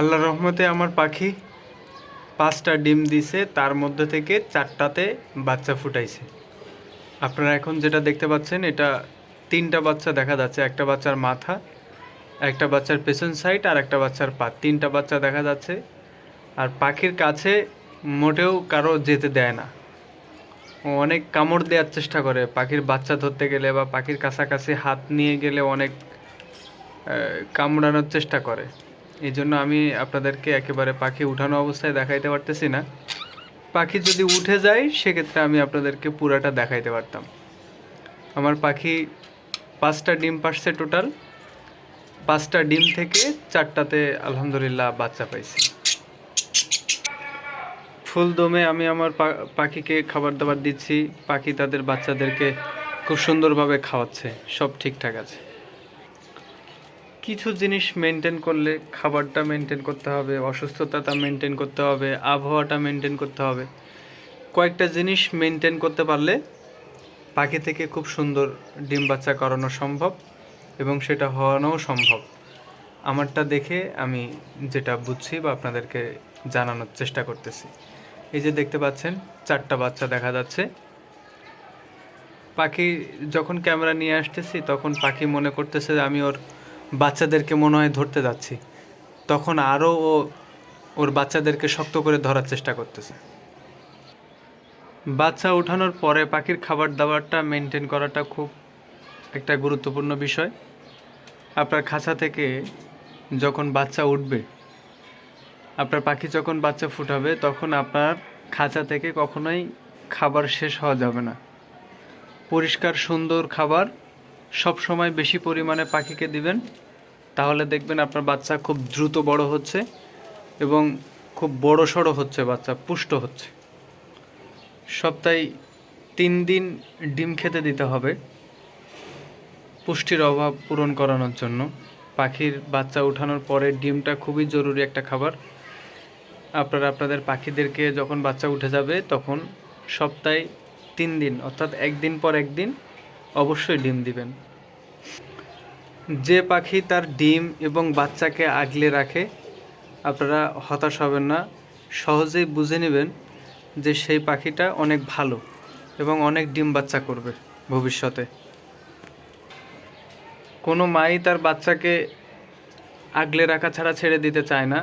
আল্লাহ রহমতে আমার পাখি পাঁচটা ডিম দিছে, তার মধ্যে থেকে চারটাতে বাচ্চা ফুটাইছে। আপনারা এখন যেটা দেখতে পাচ্ছেন, এটা তিনটা বাচ্চা দেখা যাচ্ছে, একটা বাচ্চার মাথা, একটা বাচ্চার পেছন সাইড আর একটা বাচ্চার পা। তিনটা বাচ্চা দেখা যাচ্ছে। আর পাখির কাছে মোটেও কারও যেতে দেয় না। অনেক কামড় দেওয়ার চেষ্টা করে। পাখির বাচ্চা ধরতে গেলে বা পাখির কাছাকাছি হাত নিয়ে গেলে অনেক কামড়ানোর চেষ্টা করে। এই জন্য আমি আপনাদেরকে একেবারে পাখি উঠানো অবস্থায় দেখাইতে পারতেছি না। পাখি যদি উঠে যায়, সেক্ষেত্রে আমি আপনাদেরকে পুরাটা দেখাইতে পারতাম। আমার পাখি পাঁচটা ডিম পারছে টোটাল পাঁচটা ডিম থেকে চারটাতে আলহামদুলিল্লাহ বাচ্চা পাইছি। ফুল দমে আমি আমার পাখিকে খাবার দাবার দিচ্ছি। পাখি তাদের বাচ্চাদেরকে খুব সুন্দরভাবে খাওয়াচ্ছে। সব ঠিকঠাক আছে। কিছু জিনিস মেনটেন করলে খাবারটা মেনটেন করতে হবে, অসুস্থতাটা মেনটেন করতে হবে, আবহাওয়াটা মেনটেন করতে হবে। কয়েকটা জিনিস মেনটেন করতে পারলে পাখি থেকে খুব সুন্দর ডিম বাচ্চা করানো সম্ভব এবং সেটা হওয়ানোও সম্ভব। আমারটা দেখে আমি যেটা বুঝছি বা আপনাদেরকে জানানোর চেষ্টা করতেছি। এই যে দেখতে পাচ্ছেন, চারটা বাচ্চা দেখা যাচ্ছে। পাখি যখন ক্যামেরা নিয়ে আসতেছি, তখন পাখি মনে করতেছে আমি ওর বাচ্চাদেরকে মনে হয় ধরতে যাচ্ছি। তখন আরও ও ওর বাচ্চাদেরকে শক্ত করে ধরার চেষ্টা করতেছে। বাচ্চা উঠানোর পরে পাখির খাবার দাবারটা মেনটেন করাটা খুব একটা গুরুত্বপূর্ণ বিষয়। আপনার খাঁচা থেকে যখন বাচ্চা উঠবে, আপনার পাখি যখন বাচ্চা ফুটাবে, তখন আপনার খাঁচা থেকে কখনোই খাবার শেষ হওয়া যাবে না। পরিষ্কার, সুন্দর খাবার সব সময় বেশি পরিমাণে পাখিকে দিবেন, তাহলে দেখবেন আপনার বাচ্চা খুব দ্রুত বড় হচ্ছে এবং খুব বড় সড়ো হচ্ছে বাচ্চা, পুষ্ট হচ্ছে। সপ্তাহে তিন দিন ডিম খেতে দিতে হবে, পুষ্টির অভাব পূরণ করানোর জন্য। পাখির বাচ্চা ওঠানোর পরে ডিমটা খুবই জরুরি একটা খাবার। আপনারা আপনাদের পাখিদেরকে যখন বাচ্চা উঠে যাবে, তখন সপ্তাহে তিন দিন, অর্থাৎ একদিন পর একদিন অবশ্যই ডিম দিবেন। যে পাখি তার ডিম এবং বাচ্চাকে আগলে রাখে, আপনারা হতাশ হবেন না, সহজেই বুঝে নেবেন যে সেই পাখিটা অনেক ভালো এবং অনেক ডিম বাচ্চা করবে ভবিষ্যতে। কোনো মাই তার বাচ্চাকে আগলে রাখা ছাড়া ছেড়ে দিতে চায় না।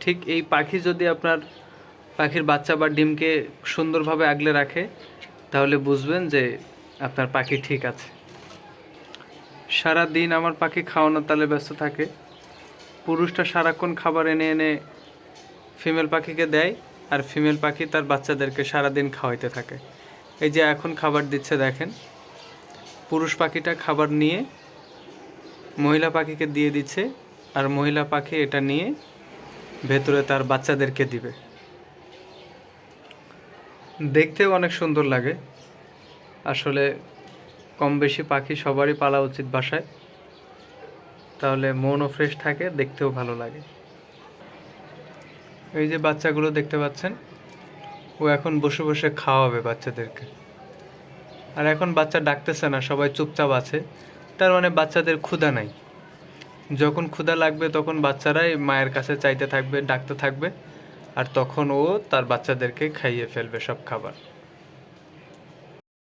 ঠিক এই পাখি যদি আপনার পাখির বাচ্চা বা ডিমকে সুন্দরভাবে আগলে রাখে, তাহলে বুঝবেন যে আপনার পাখি ঠিক আছে। সারা দিন আমার পাখি খাওয়ানোর তালে ব্যস্ত থাকে। পুরুষটা সারাক্ষণ খাবার এনে এনে ফিমেল পাখিকে দেয় আর ফিমেল পাখি তার বাচ্চাদেরকে সারাদিন খাওয়াইতে থাকে। এই যে এখন খাবার দিচ্ছে দেখেন। পুরুষ পাখিটা খাবার নিয়ে মহিলা পাখিকে দিয়ে দিচ্ছে আর মহিলা পাখি এটা নিয়ে ভেতরে তার বাচ্চাদেরকে দিবে। দেখতেও অনেক সুন্দর লাগে। আসলে কম বেশি পাখি সবারই পালা উচিত বাসায়। তাহলে মনও ফ্রেশ থাকে, দেখতেও ভালো লাগে। এই যে বাচ্চাগুলো দেখতে পাচ্ছেন, ও এখন বসে বসে খাওয়াবে বাচ্চাদেরকে। আর এখন বাচ্চা ডাকতেছে না, সবাই চুপচাপ আছে। তার মানে বাচ্চাদের ক্ষুধা নাই। যখন ক্ষুধা লাগবে তখন বাচ্চারাই মায়ের কাছে চাইতে থাকবে, ডাকতে থাকবে। আর তখন ও তার বাচ্চাদেরকে খাইয়ে ফেলবে সব খাবার।